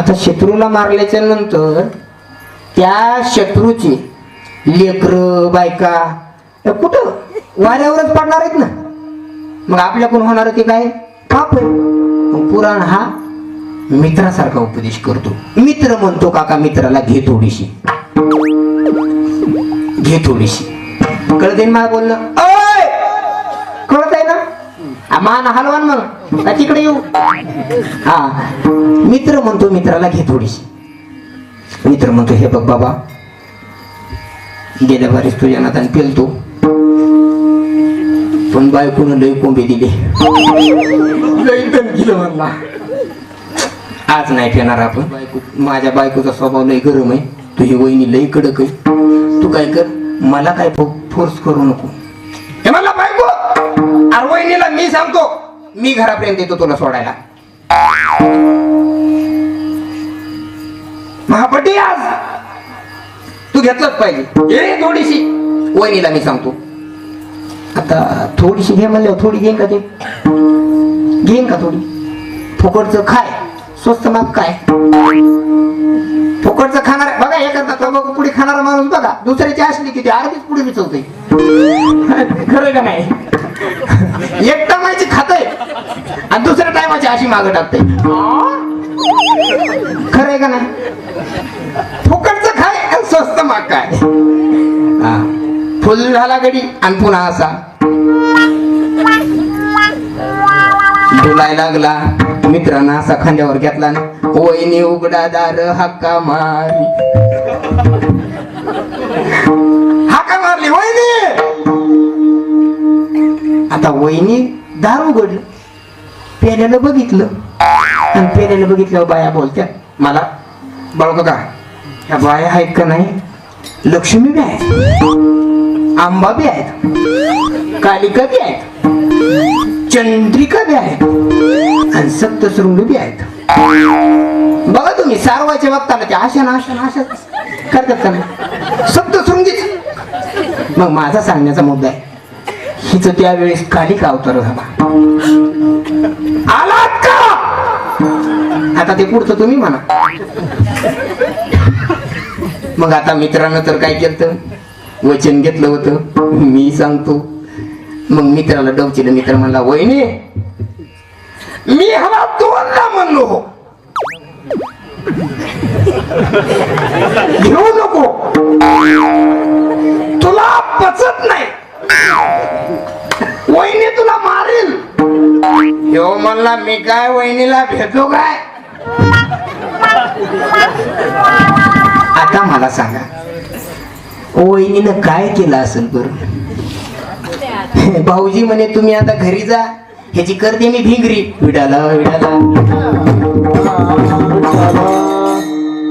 आता शत्रूला मारल्याच्या नंतर त्या शत्रूची लेकर बायका कुठं? वाऱ्यावरच पडणार आहेत ना. मग आपल्याकडून होणार ते काय? पाप आहे. पुराण हा मित्रासारखा उपदेश करतो. मित्र म्हणतो काका मित्राला घे थोडीशी. घे थोडीशी. कळते ना मला बोलणं ओय कळत आहे ना आ, मान हलवान मग का तिकडे येऊ. हा. मित्र म्हणतो मित्राला घे थोडीशी. मित्र म्हणतो हे बघ बाबा गेल्या बारीस तुझ्या नाताने पेलतो. पण बायकोनं लय कोंबे दिले. म्हणला. आज नाही फेणार आपण. बायको माझ्या बायकोचा स्वभाव लय गरम आहे. तुझी वहिनी लय कडक आहे. तू काय कर मला काय फोर्स करू नको. मी सांगतो मी घरापर्यंत येतो तुला सोडायला. महापटी आज! तू घेतलंच पाहिजे ये थोडीशी. वहिनीला मी सांगतो. आता थोडीशी घे म्हणल्यावर थोडी घेईन का ते? घेईन का थोडी? फुकटचं खाय. स्वस्त माग काय फुकटचं खाणार बघा एखादा तंबाखू पुढे खाणारा माणूस बघा. दुसऱ्याची असली की ती अर्धीच पुढे विचवते खरं का नाही? एक टायमाची खातय आणि दुसऱ्या टायमाची अशी माग टाकते खरं आहे का नाही? फुकटचं खाय आणि स्वस्त माग काय? फुल झाला गडी आणि पुन्हा असा. बोलाय लागला. मित्रांना असा खांद्यावर घेतला ना वहिनी उघडा दार हक्का मारी. वहिनी दार उघडलं. पेल्यानं बघितलं. आणि पेल्यानं बघितल्यावर बाया बोलत्या मला बळक का ह्या बाया आहेत का नाही? लक्ष्मी बी आहेत. आंबा बी आहेत. कालिका बी आहेत. चंद्रिका बी आहेत. आणि सप्तशृंग बी आहेत. बघा तुम्ही सारवाच्या बघताना ते आशा ना आशा ना आशा करतात का नाही? सप्तशृंगीच. मग माझा सांगण्याचा मुद्दा आहे हिच त्यावेळेस कालिका अवतार झाला. आलात का? आता ते पुढचं तुम्ही म्हणा. मग आता मित्रानं तर काय केलं वचन घेतलं होतं. मी सांगतो. मग मित्राला डवचिलं मित्र म्हणला वहिनी मी हवा दोनदा म्हणलो. हो घेऊ नको. तुला पचत नाही. म्हणला मी काय वहिनीला भेटलो काय? आता मला सांगा. वहिनीनं काय केलं असेल बरं? भाऊजी म्हणे तुम्ही आता घरी जा. ह्याची करते मी भिंगरी. विडाला विडाला.